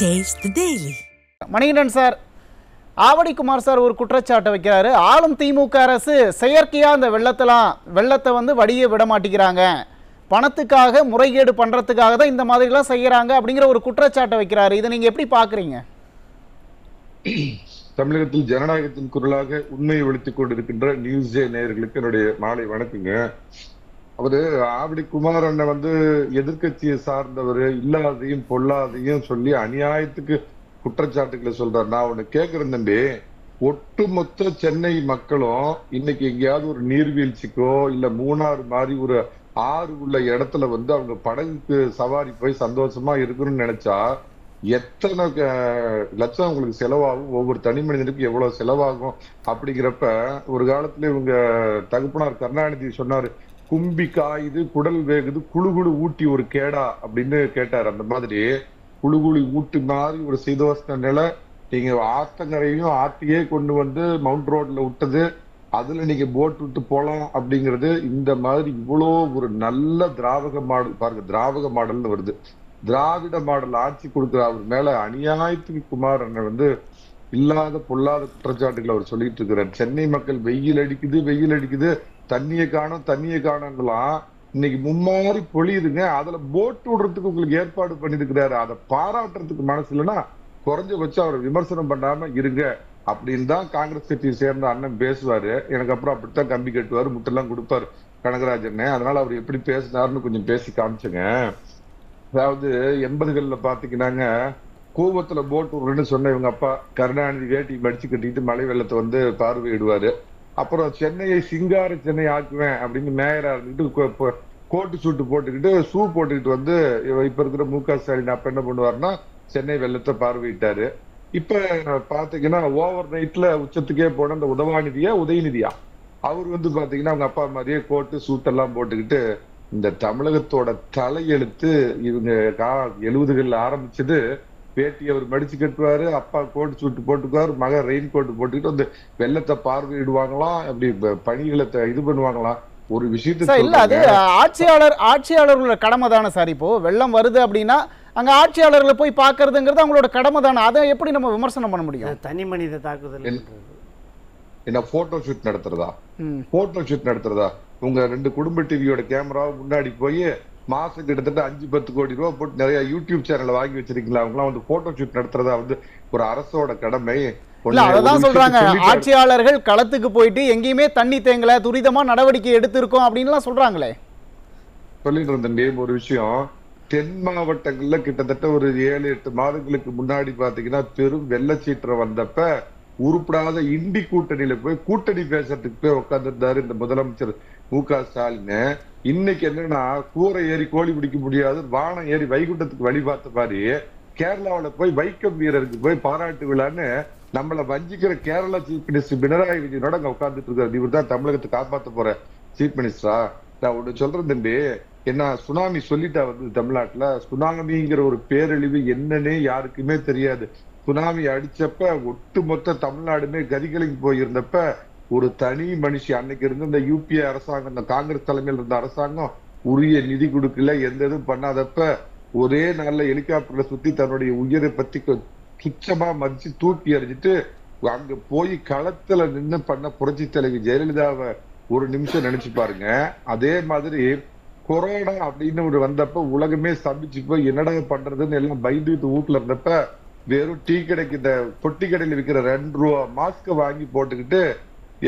The Daily. Manikandan sir Avadi Kumar sir ஒரு குற்றச்சாட்டை வைக்கிறாரு. ஆளும் திமுக அரசு செயற்கையாக அந்த வெள்ளத்தெல்லாம் வெள்ளத்தை வந்து வடிய விட மாட்டேங்கிறாங்க. பணத்துக்காக முறைகேடு பண்ணுறதுக்காக தான் இந்த மாதிரிலாம் செய்கிறாங்க அப்படிங்கிற ஒரு குற்றச்சாட்டை வைக்கிறாரு. இதை நீங்கள் எப்படி பார்க்குறீங்க? தமிழகத்தில் ஜனநாயகத்தின் குரலாக உண்மையை ஒழித்துக் கொண்டிருக்கின்ற நியூஸ் ஜே நேயர்களுக்கு என்னுடைய மாலை வணக்கங்க. அவரு ஆவடி குமார் அண்ணன் வந்து எதிர்க்கட்சியை சார்ந்தவர் இல்லாதையும் பொல்லாதையும் சொல்லி அநியாயத்துக்கு குற்றச்சாட்டுகளை சொல்றாரு. நான் ஒண்ணு கேக்குறேன் தம்பி. ஒட்டுமொத்த சென்னை மக்களும் இன்னைக்கு எங்கேயாவது ஒரு நீர்வீழ்ச்சிக்கோ இல்ல மூணாறு மாதிரி ஒரு ஆறு உள்ள இடத்துல வந்து அவங்க படகுக்கு சவாரி போய் சந்தோஷமா இருக்கணும்னு நினைச்சா எத்தனை க- லட்சம் உங்களுக்கு செலவாகும்? ஒவ்வொரு தனி மனிதனுக்கும் எவ்வளவு செலவாகும்? அப்படிங்கிறப்ப ஒரு காலத்துல இவங்க தகுப்பனார் கருணாநிதி சொன்னாரு கும்பி காயுது குடல் வேகுது குழு குழு ஊட்டி ஒரு கேடா அப்படின்னு கேட்டார். அந்த மாதிரி குழு குழு ஊட்டு மாதிரி ஒரு சீதோஷ்ண நிலை நீங்க ஆத்தங்கரையும் ஆத்தையே கொண்டு வந்து மவுண்ட் ரோட்ல விட்டது அதுல நீங்க போட் விட்டு போலாம் அப்படிங்கிறது இந்த மாதிரி இவ்வளோ ஒரு நல்ல திராவக மாடல். பாருங்க திராவக மாடல்னு வருது. திராவிட மாடல் ஆட்சி கொடுக்குற அவர் மேல அநியாயத்துக்கு குமார் அண்ணன் வந்து இல்லாத பொல்லாத குற்றச்சாட்டுகளை அவர் சொல்லிட்டு இருக்கிறார். சென்னை மக்கள் வெயில் அடிக்குது வெயில் அடிக்குது. தண்ணியை காணும் தண்ணியை காணுங்களாம். இன்னைக்கு மும்மாறி பொழியுதுங்க. அதுல போட் விடுறதுக்கு உங்களுக்கு ஏற்பாடு பண்ணிருக்கிறாரு அதை பாராட்டுறதுக்கு மனசு இல்லைன்னா குறைஞ்சபட்சம் அவரை விமர்சனம் பண்ணாம இருங்க அப்படின்னு தான் காங்கிரஸ் கட்சியை சேர்ந்த அண்ணன் பேசுவாரு. எனக்கு அப்புறம் அப்படித்தான் கம்பி கட்டுவாரு முட்டெல்லாம் கொடுப்பாரு கனகராஜன் அதனால அவர் எப்படி பேசினாருன்னு கொஞ்சம் பேசி காமிச்சுங்க. அதாவது எண்பதுகள்ல பாத்தீங்கன்னாங்க கூவத்துல போட் விடுறேன்னு சொன்ன இவங்க அப்பா கருணாநிதி வேட்டி மடிச்சு கட்டிட்டு மலை வெள்ளத்தை வந்து பார்வையிடுவாரு. அப்புறம் சென்னையை சிங்கார சென்னை ஆக்குவேன் அப்படின்னு மேயரா இருந்துட்டு கோ- கோட்டு சூட்டு போட்டுக்கிட்டு ஷூ போட்டுக்கிட்டு வந்து இவ- இப்ப இருக்கிற மு க ஸ்டாலின் அப்ப என்ன பண்ணுவாருன்னா சென்னை வெள்ளத்தை பார்வையிட்டாரு. இப்ப பாத்தீங்கன்னா ஓவர் நைட்ல உச்சத்துக்கே போன அந்த உதவாநிதியா உதயநிதியா? அவர் வந்து பாத்தீங்கன்னா அவங்க அப்பா மாதிரியே கோட்டு சூட்டெல்லாம் போட்டுக்கிட்டு இந்த தமிழகத்தோட தலையெழுத்து இவங்க கா எழுபதுகள்ல ஆரம்பிச்சது வேட்டி அவர் மடிச்சு கட்டுவாரு அப்பா கோட் சூட்டு போட்டுக்குவாரு மகன் ரெயின் கோட் போட்டுக்கிட்டு வந்து வெள்ளத்தை பார்வையிடுவாங்களாம் அப்படி பணிகளை த- இது பண்ணுவாங்களாம் ஒரு விஷயத்தை இல்லை அது. ஆட்சியாளர் ஆட்சியாளர்களோட கடமை தானே சார் இப்போ? வெள்ளம் வருது அப்படின்னா அங்கே ஆட்சியாளர்களை போய் பார்க்கறதுங்கிறது அவங்களோட கடமை தானே. அதை எப்படி நம்ம விமர்சனம் பண்ண முடியும்? தனி மனித தாக்குதல் என்ன போட்டோ ஷூட் நடத்துறதா? போட்டோ ஷூட் நடத்துறதா? உங்க ரெண்டு குடும்ப டிவியோட கேமரா முன்னாடி போய் மாசம் கிட்டத்தட்ட அஞ்சு பத்து கோடி ரூபாய் போட்டு நிறைய யூடியூப் சேனல் வாங்கி வச்சிருக்கீங்களா? அவங்க வந்து போட்டோ ஷூட் நடத்துறதா வந்து ஒரு அரசோட கடமை. விஷயத்தை சொல்றாங்க. ஆட்சியாளர்கள் களத்துக்கு போயிட்டு எங்கேயுமே தண்ணி தேங்கல துரிதமா நடவடிக்கை எடுத்திருக்கோம் அப்படின்லாம் சொல்றாங்களே. சொல்லிட்டு இருந்தேன் ஒரு விஷயம். தென் மாவட்டங்கள்ல கிட்டத்தட்ட ஒரு ஏழு எட்டு மாதங்களுக்கு முன்னாடி பாத்தீங்கன்னா பெரும் வெள்ளச்சீற்றம் வந்தப்ப உருப்படாத இண்டி கூட்டணியில போய் கூட்டணி பேசுறதுக்கு போய் உட்கார்ந்திருந்தாரு இந்த முதலமைச்சர் மு க ஸ்டாலின். இன்னைக்கு என்னன்னா கூரை ஏறி கோழி பிடிக்க முடியாது வானம் ஏறி வைகுண்டத்துக்கு வழி பார்த்த மாதிரி கேரளாவில் போய் வைக்கம் வீரருக்கு போய் பாராட்டு விழான்னு நம்மளை வஞ்சிக்கிற கேரளா சீஃப் மினிஸ்டர் பினராயி விஜயனோட அங்க உட்கார்ந்துட்டு இருக்காரு. இவர் தான் தமிழகத்தை காப்பாற்ற போற சீஃப் மினிஸ்டரா நான் ஒன்று சொல்றேன் தம்பி என்ன சுனாமி சொல்லிட்டா வந்து தமிழ்நாட்டுல சுனாமிங்கிற ஒரு பேரழிவு என்னன்னே யாருக்குமே தெரியாது. சுனாமி அடிச்சப்ப ஒட்டுமொத்த தமிழ்நாடுமே கதிகலங்கி போயிருந்தப்ப ஒரு தனி மனுஷி அன்னைக்கு இருந்த இந்த யூபிஏ அரசாங்கம் இந்த காங்கிரஸ் தலைமையில் இருந்த அரசாங்கம் உரிய நிதி கொடுக்கல எந்த இதுவும் பண்ணாதப்ப ஒரே நாள்ல ஹெலிகாப்டர்ல சுத்தி தன்னுடைய உயிரை பத்தி சுச்சமா மதிச்சு தூக்கி எறிஞ்சிட்டு அங்க போய் களத்துல நின்று பண்ண புரட்சி தலைவி ஜெயலலிதாவை ஒரு நிமிஷம் நினைச்சு பாருங்க. அதே மாதிரி கொரோனா அப்படின்னு ஒரு வந்தப்ப உலகமே ஸ்தம்பிச்சு போய் என்னடா பண்றதுன்னு எல்லாம் பயந்து வீட்டுல இருந்தப்ப வெறும் டீ கடைக்கு இந்த பொட்டி கடையில விற்கிற ரெண்டு ரூபா மாஸ்க வாங்கி போட்டுக்கிட்டு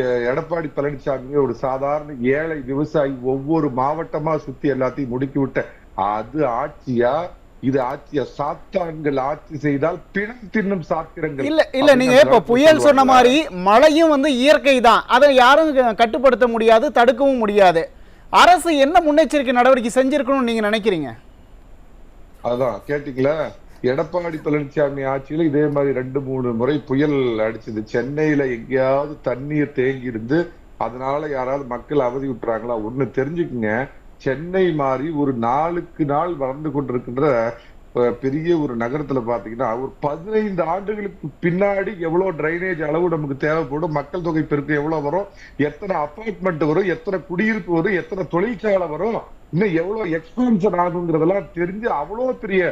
எடப்பாடி பழனிசாமி ஒரு சாதாரண ஏழை விவசாயி ஒவ்வொரு மாவட்டமா சுத்தி எல்லாத்தையும் முடுக்கி விட்ட. அது ஆட்சியா? இது ஆட்சியா? சாத்தான்கள் ஆட்சி செய்தால் பிணம் தின்னும் சாத்திரங்கள். இல்ல இல்ல நீங்க இப்ப புயல் சொன்ன மாதிரி மழையும் வந்து இயற்கை தான் அதை யாரும் கட்டுப்படுத்த முடியாது தடுக்கவும் முடியாது. அரசு என்ன முன்னெச்சரிக்கை நடவடிக்கை செஞ்சிருக்கணும்னு நீங்க நினைக்கிறீங்க? அதான் கேட்டீங்களா? எடப்பாடி பழனிசாமி ஆட்சியில இதே மாதிரி ரெண்டு மூணு முறை புயல் அடிச்சது. சென்னையில எங்கேயாவது தண்ணீர் தேங்கி இருந்து அதனால யாராவது மக்கள் அவதி விட்டுறாங்களா? ஒண்ணு தெரிஞ்சுக்குங்க. சென்னை மாதிரி ஒரு நாளுக்கு நாள் வளர்ந்து கொண்டிருக்கின்ற பெரிய ஒரு நகரத்துல பாத்தீங்கன்னா ஒரு பதினைந்து ஆண்டுகளுக்கு பின்னாடி எவ்வளவு டிரைனேஜ் அளவு நமக்கு தேவைப்படும் மக்கள் தொகை பெருக்கு எவ்வளவு வரும் எத்தனை அபார்ட்மெண்ட் வரும் எத்தனை குடியிருப்பு வரும் எத்தனை தொழிற்சாலை வரும் இன்னும் எவ்வளவு எக்ஸ்பென்ஷன் ஆகுங்கிறதெல்லாம் தெரிஞ்சு அவ்வளவு பெரிய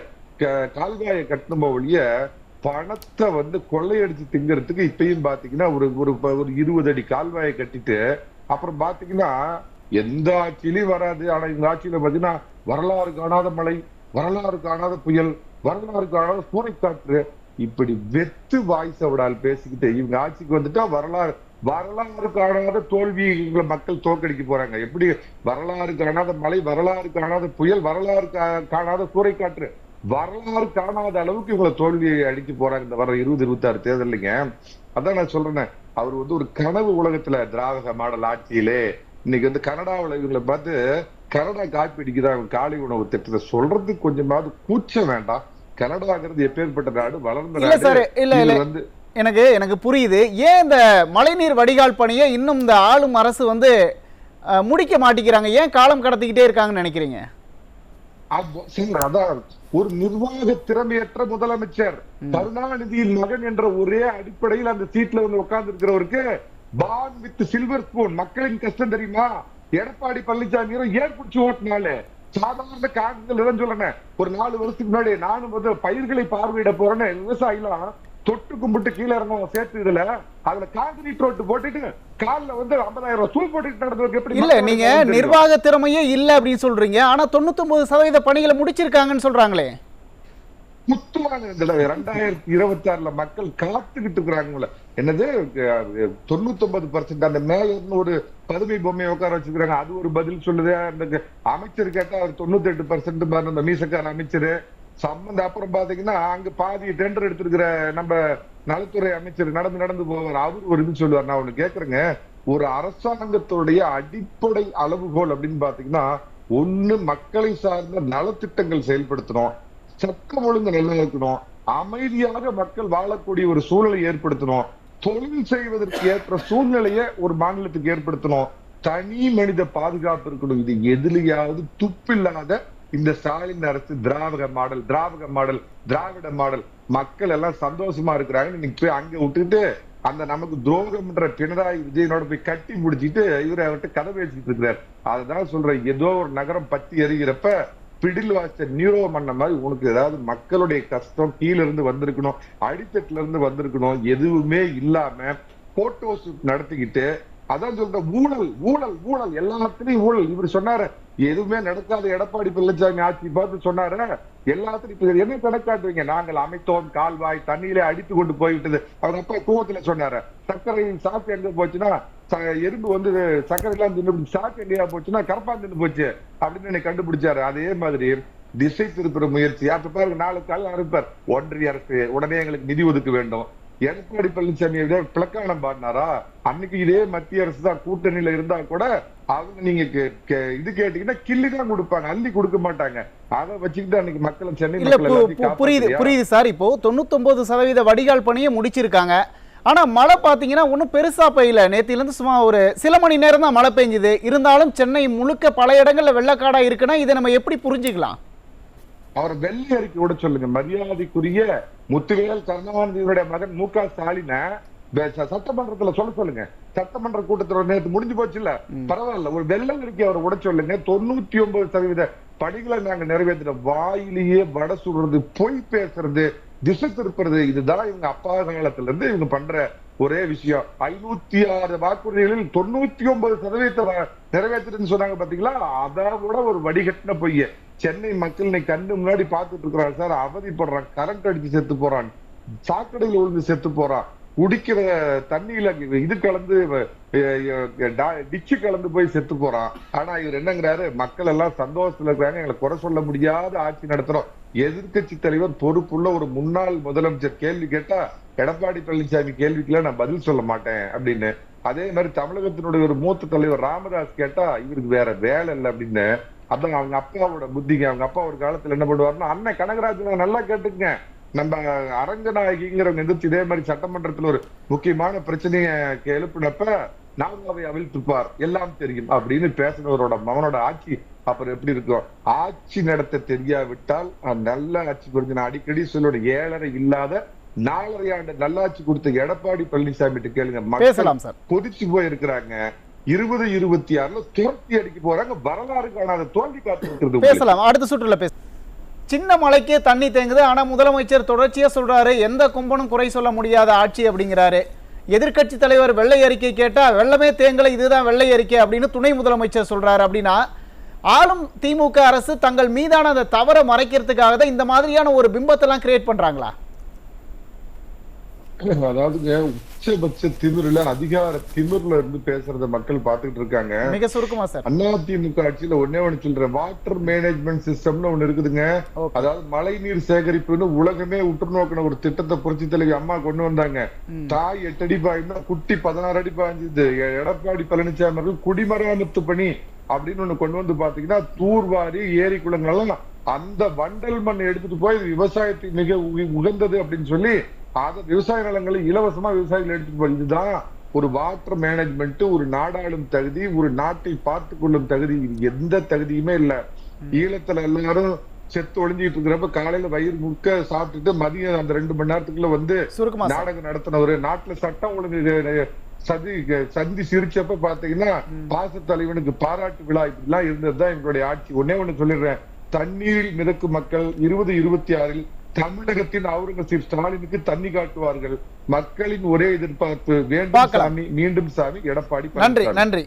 கால்வாயை கட்டணுமோ ஒழிய பணத்தை வந்து கொள்ளையடிச்சு திங்கிறதுக்கு இப்பயும் பாத்தீங்கன்னா ஒரு ஒரு ப- ஒரு இருபது அடி கால்வாயை கட்டிட்டு அப்புறம் பாத்தீங்கன்னா எந்த ஆட்சியிலையும் வராது. ஆனா இந்த ஆட்சியில பாத்தீங்கன்னா வரலாறு காணாத மழை வரலாறு காணாத புயல் வரலாறு காணாத சூறைக்காற்று இப்படி வெத்து வாய்ஸ் அவடால் பேசிக்கிட்டு இவங்க ஆட்சிக்கு வந்துட்டா வரலாறு வரலாறு காணாத தோல்விகளை மக்கள் தோற்கடிக்க போறாங்க. எப்படி? வரலாறு காணாத மழை வரலாறு காணாத புயல் வரலாறு கா- காணாத சூறைக்காற்று. வரலாறு காணாத அளவுக்கு இவங்களை தோல்வியை அடிக்க போறாங்க இந்த வர இருபது இருபத்தி ஆறு தேர்தலுங்க அதான் நான் சொல்றேன் அவர் வந்து ஒரு கனவு உலகத்துல திராவிட மாடல் ஆட்சியிலே இன்னைக்கு வந்து கனடாவுல இவங்களை பார்த்து கனடா காப்பி அடிக்கிறாங்க காலை உணவு திட்டத்தை சொல்றதுக்கு கொஞ்சமாவது கூச்சம் வேண்டாம். கனடாங்கிறது எப்பேற்பட்ட நாடு வளர்ந்த நாடு. இல்ல வந்து எனக்கு எனக்கு புரியுது. ஏன் இந்த மழைநீர் வடிகால் பணியை இன்னும் இந்த ஆளும் அரசு வந்து முடிக்க மாட்டேங்கிறாங்க? ஏன் காலம் கடத்திக்கிட்டே இருக்காங்கன்னு நினைக்கிறீங்க? அதான். ஒரு நிர்வாக திறமையற்ற முதலமைச்சர். கருணாநிதியின் மகன் என்ற ஒரே அடிப்படையில் அந்த சீட்ல வந்து உட்கார்ந்து இருக்கிறவருக்கு பான் வித் சில்வர் ஸ்பூன். மக்களின் கஷ்டம் தெரியுமா? எடப்பாடி பழனிசாமி ஏன் பிடிச்சி ஓட்டினாலே சாதாரண காரணங்கள் சொல்லணும். ஒரு நாலு வருஷத்துக்கு முன்னாடி நானும் வந்து பயிர்களை பார்வையிட போறேன்னு விவசாயிலாம் தொட்டு கும்பிட்டு கீழே இறங்கும் சேர்த்து இதுல அதுல கான்கிரீட் ரோட்டு போட்டுட்டு கால்ல வந்து ஐம்பதாயிரம் ரூபாய் சூழ் போட்டுட்டு நடந்ததுக்கு எப்படி இல்ல நீங்க? நிர்வாக திறமையே இல்ல அப்படின்னு சொல்றீங்க. ஆனா தொண்ணூத்தொன்பது சதவீத பணிகளை முடிச்சிருக்காங்கன்னு சொல்றாங்களே. முத்துவாங்க தடவை ரெண்டாயிரத்தி இருபத்தி ஆறுல மக்கள் காத்துக்கிட்டு இருக்கிறாங்களே என்னது தொண்ணூத்தி ஒன்பது பர்சன்ட் அந்த மேல ஒரு பதுமை பொம்மையை உட்கார வச்சிருக்காங்க அது ஒரு பதில் சொல்லுது. அந்த அமைச்சர் கேட்டா அவர் தொண்ணூத்தி எட்டு பர்சன்ட் அந்த மீசக்கார அமைச்சர். சம்பந்த அப்புறம் பாத்தீங்கன்னா அங்க பாதி டெண்டர் எடுத்திருக்கிற நம்ம நலத்துறை அமைச்சர் நடந்து நடந்து போவார். அவர் ஒரு இது சொல்லுவார். நான் ஒண்ணு கேக்குறேங்க. ஒரு அரசாங்கத்துடைய அடிப்படை அளவுகோல் அப்படின்னு பாத்தீங்கன்னா ஒண்ணு மக்களை சார்ந்த நலத்திட்டங்கள் செயல்படுத்தணும். சட்டம் ஒழுங்கு நிலைநிறுத்தணும். அமைதியாக மக்கள் வாழக்கூடிய ஒரு சூழலை ஏற்படுத்தணும். தொழில் செய்வதற்கு ஏற்ற சூழ்நிலையை ஒரு மாநிலத்துக்கு ஏற்படுத்தணும். தனி மனித பாதுகாப்பு இருக்கணும். இது எதுலயாவது துப்பில்லாத இந்த ஸ்டாலின் அரசு Dravida model Dravida model Dravida model. மக்கள் எல்லாம் சந்தோஷமா இருக்கிறாங்கன்னு போய் அங்க விட்டுட்டு அந்த நமக்கு துரோகம்ன்ற பினராயி விஜயனோட போய் கட்டி முடிச்சிட்டு இவரை அவர்கிட்ட கதை பேசிட்டு இருக்கிறார். அதுதான் சொல்றேன் ஏதோ ஒரு நகரம் பத்தி எரிகிறப்ப பிடில் வாச நியூரோ மன்ன மாதிரி உனக்கு ஏதாவது மக்களுடைய கஷ்டம் கீழ இருந்து வந்திருக்கணும் அடித்தட்டுல இருந்து வந்திருக்கணும் எதுவுமே இல்லாம போட்டோ ஷூட் நடத்திக்கிட்டு அதான் சொல்ற ஊழல் ஊழல் ஊழல். எல்லாத்துலயும் ஊழல். இவர் சொன்னாரு எதுவுமே நடக்காத எடப்பாடி பழனிசாமி ஆட்சி. பார்த்து சொன்னாரு எல்லாத்துலயும் இப்ப என்ன கணக்காட்டுவீங்க நாங்கள் அமைத்தோம் கால்வாய் தண்ணியிலே அடித்து கொண்டு போய்விட்டது. அவங்க அப்பா கூவத்துல சொன்னாரு சர்க்கரையின் சாப்பிட்டு எங்க போச்சுன்னா ச- எறும்பு வந்து சர்க்கரை எல்லாம் தின்னு சாப்பிட்டு எங்கேயா போச்சுன்னா கரப்பா தின்னு போச்சு அப்படின்னு என்னை கண்டுபிடிச்சாரு. அதே மாதிரி திசை திருப்புற முயற்சி. அப்ப பாருங்க நாலு காலம் அனுப்பார் ஒன்றிய அரசு உடனே எங்களுக்கு நிதி ஒதுக்க வேண்டும். எடப்பாடி பழனிசாமி பிளக்கானம் பாடினாரா? அன்னைக்கு இதே மத்திய அரசு தான் கூட்டணியில இருந்தா கூட அவங்க நீங்க இது கேட்டீங்கன்னா கிள்ளி தான் கொடுப்பாங்க. அள்ளி கொடுக்க மாட்டாங்க. அதை வச்சுக்கிட்டு அன்னைக்கு மக்களை சென்னை புரியுது? புரியுது சார். இப்போ தொண்ணூத்தொன்பது சதவீத வடிகால் பணியை முடிச்சிருக்காங்க. ஆனா மழை பாத்தீங்கன்னா ஒன்றும் பெருசா பெய்யல. நேத்திலிருந்து சும்மா ஒரு சில மணி நேரம் தான் மழை பெஞ்சுது. இருந்தாலும் சென்னை முழுக்க பல இடங்கள்ல வெள்ளக்காடா இருக்குன்னா இதை நம்ம எப்படி புரிஞ்சுக்கலாம்? அவரை வெள்ளை அறிக்கை விட சொல்லுங்க. மரியாதைக்குரிய முத்துவேல் கருணாநிதியினுடைய மகன் மு க ஸ்டாலின சட்டமன்றத்துல சொல்ல சொல்லுங்க. சட்டமன்ற கூட்டத்துல நேற்று முடிஞ்சு போச்சு இல்ல பரவாயில்ல. ஒரு வெள்ளை அறிக்கை அவரை விட சொல்லுங்க. தொண்ணூத்தி ஒன்பது சதவீத பணிகளை நாங்க நிறைவேற்றின வாயிலேயே வட சுடுறது பொய் பேசுறது திசை திருப்புறது இதுதான் இவங்க அப்பா காலத்துல இருந்து இவங்க பண்ற ஒரே விஷயம். ஐநூத்தி ஆறு வாக்குறுதிகளில் தொண்ணூத்தி ஒன்பது சதவீதத்தை நிறைவேற்றுன்னு சொன்னாங்க பாத்தீங்களா? அதை விட ஒரு வடிகட்டின பொய்ய. சென்னை மக்கள் இன்னைக்கு கண்ணு முன்னாடி பார்த்துட்டு இருக்கிறாரு சார். அவதிப்படுறான். கரண்ட் அடிச்சு செத்து போறான். சாக்கடையில் விழுந்து செத்து போறான். குடிக்கிற தண்ணியில இது கலந்து டிச்சு கலந்து போய் செத்து போறான். ஆனா இவர் என்னங்கிறாரு? மக்கள் எல்லாம் சந்தோஷத்துல இருக்கிறாங்க. எங்களை குறை சொல்ல முடியாத ஆட்சி நடத்துறோம். எதிர்க்கட்சி தலைவர் பொறுப்புள்ள ஒரு முன்னாள் முதலமைச்சர் கேள்வி கேட்டா எடப்பாடி பழனிசாமி கேள்விக்குலாம் நான் பதில் சொல்ல மாட்டேன் அப்படின்னு. அதே மாதிரி தமிழகத்தினுடைய ஒரு மூத்த தலைவர் ராமதாஸ் கேட்டா இவருக்கு வேற வேலை இல்லை அப்படின்னு. அதான் அவங்க அப்பாவோட புத்திங்க. அவங்க அப்பா ஒரு காலத்துல என்ன பண்ணுவாருன்னா அண்ணன் கனகராஜன் நல்லா கேட்டுக்கங்க. நம்ம அரங்கநாயகிங்கிறவங்க எந்திரிச்சு இதே மாதிரி சட்டமன்றத்துல ஒரு முக்கியமான பிரச்சனைய எழுப்பினப்ப நாகாவை அவிழ்த்துப்பார். எல்லாம் தெரியும். அப்படின்னு பேசினவரோட மகனோட ஆட்சி அப்புறம் எப்படி இருக்கும்? ஆட்சி நடத்த தெரியாவிட்டால் நல்ல ஆட்சி குறித்து நான் அடிக்கடி சொல்லோட ஏழரை இல்லாத நாலரை ஆண்டு நல்லாட்சி கொடுத்த எடப்பாடி பழனிசாமி கேளுங்க. பேசலாம் சார். கொதிச்சு போயிருக்கிறாங்க. இருபது இருபத்தி ஆறுல துரத்தி அடிக்க போறாங்க. வரலாறு காணாத தோல்வி காத்து பேசலாம். அடுத்த சுற்றுல பேச சின்ன மலைக்கே தண்ணி தேங்குது. ஆனா முதலமைச்சர் தொடர்ச்சியா சொல்றாரு. எந்த கும்பனும் குறை சொல்ல முடியாத ஆட்சி அப்படிங்கிறாரு. எதிர்க்கட்சி தலைவர் வெள்ளை அறிக்கை கேட்டா வெள்ளமே தேங்கலை இதுதான் வெள்ளை அறிக்கை அப்படின்னு துணை முதலமைச்சர் சொல்றாரு. அப்படின்னா ஆளும் திமுக அரசு தங்கள் மீதான அந்த தவறை மறைக்கிறதுக்காக தான் இந்த மாதிரியான ஒரு பிம்பத்தெல்லாம் கிரியேட் பண்றாங்களா? அதாவதுங்க உச்சபட்ச திமிர்ல அதிகார திமிர்ல இருந்து பேசுறத மக்கள் பார்த்துட்டு இருக்காங்க. மிக சுருக்கமா சார். அதிமுக ஆட்சியில ஒன்னே ஒண்ணு சொல்றேன். வாட்டர் மேனேஜ்மெண்ட் சிஸ்டம்னு ஒண்ணு இருக்குதுங்க. அதாவது மழை நீர் சேகரிப்புன்னு உலகமே உற்று நோக்கின ஒரு திட்டத்தை புரட்சி தலைவி அம்மா கொண்டு வந்தாங்க. தாய் எட்டு அடி பாய்ந்தா குட்டி பதினாறு அடி பாய்ஞ்சது. எடப்பாடி பழனிசாமி அவர்கள் குடிமராமத்து பணி அப்படின்னு ஒண்ணு கொண்டு வந்து பாத்தீங்கன்னா தூர்வாரி ஏரி குளங்கள் எல்லாம் அந்த வண்டல் மண் எடுத்துட்டு போய் விவசாயத்துக்கு மிக உகி- உகந்தது அப்படின்னு சொல்லி அத விவசாய நிலங்களை இலவசமா விவசாயிகள் எடுத்துட்டு போய் இதுதான் ஒரு வாட்டர் மேனேஜ்மெண்ட் ஒரு நாடாளும் தகுதி ஒரு நாட்டை பார்த்து கொள்ளும் தகுதி. எந்த தகுதியுமே இல்ல. ஈழத்துல எல்லாரும் செத்து ஒளிஞ்சிட்டு இருக்கிறப்ப காலையில வயிறு முக்க சாப்பிட்டுட்டு மதியம் அந்த ரெண்டு மணி நேரத்துக்குள்ள வந்து நாடகம் நடத்தினவரு. நாட்டுல சட்டம் ஒழுங்கு சதி சந்தி சிரிச்சப்ப பாத்தீங்கன்னா பாச தலைவனுக்கு பாராட்டு விழா இப்படிலாம் இருந்ததுதான் எங்களுடைய ஆட்சி. ஒன்னே ஒண்ணு சொல்லிடுறேன். தண்ணீரில் மிதக்கும் மக்கள் இருபது இருபத்தி ஆறில் தமிழகத்தின் அவுரங்கசீப் ஸ்டாலினுக்கு தண்ணி காட்டுவார்கள் மக்களின் ஒரே எதிர்பார்ப்பு வேண்டும். சாமி மீண்டும் சாமி எடப்பாடி நன்றி. நன்றி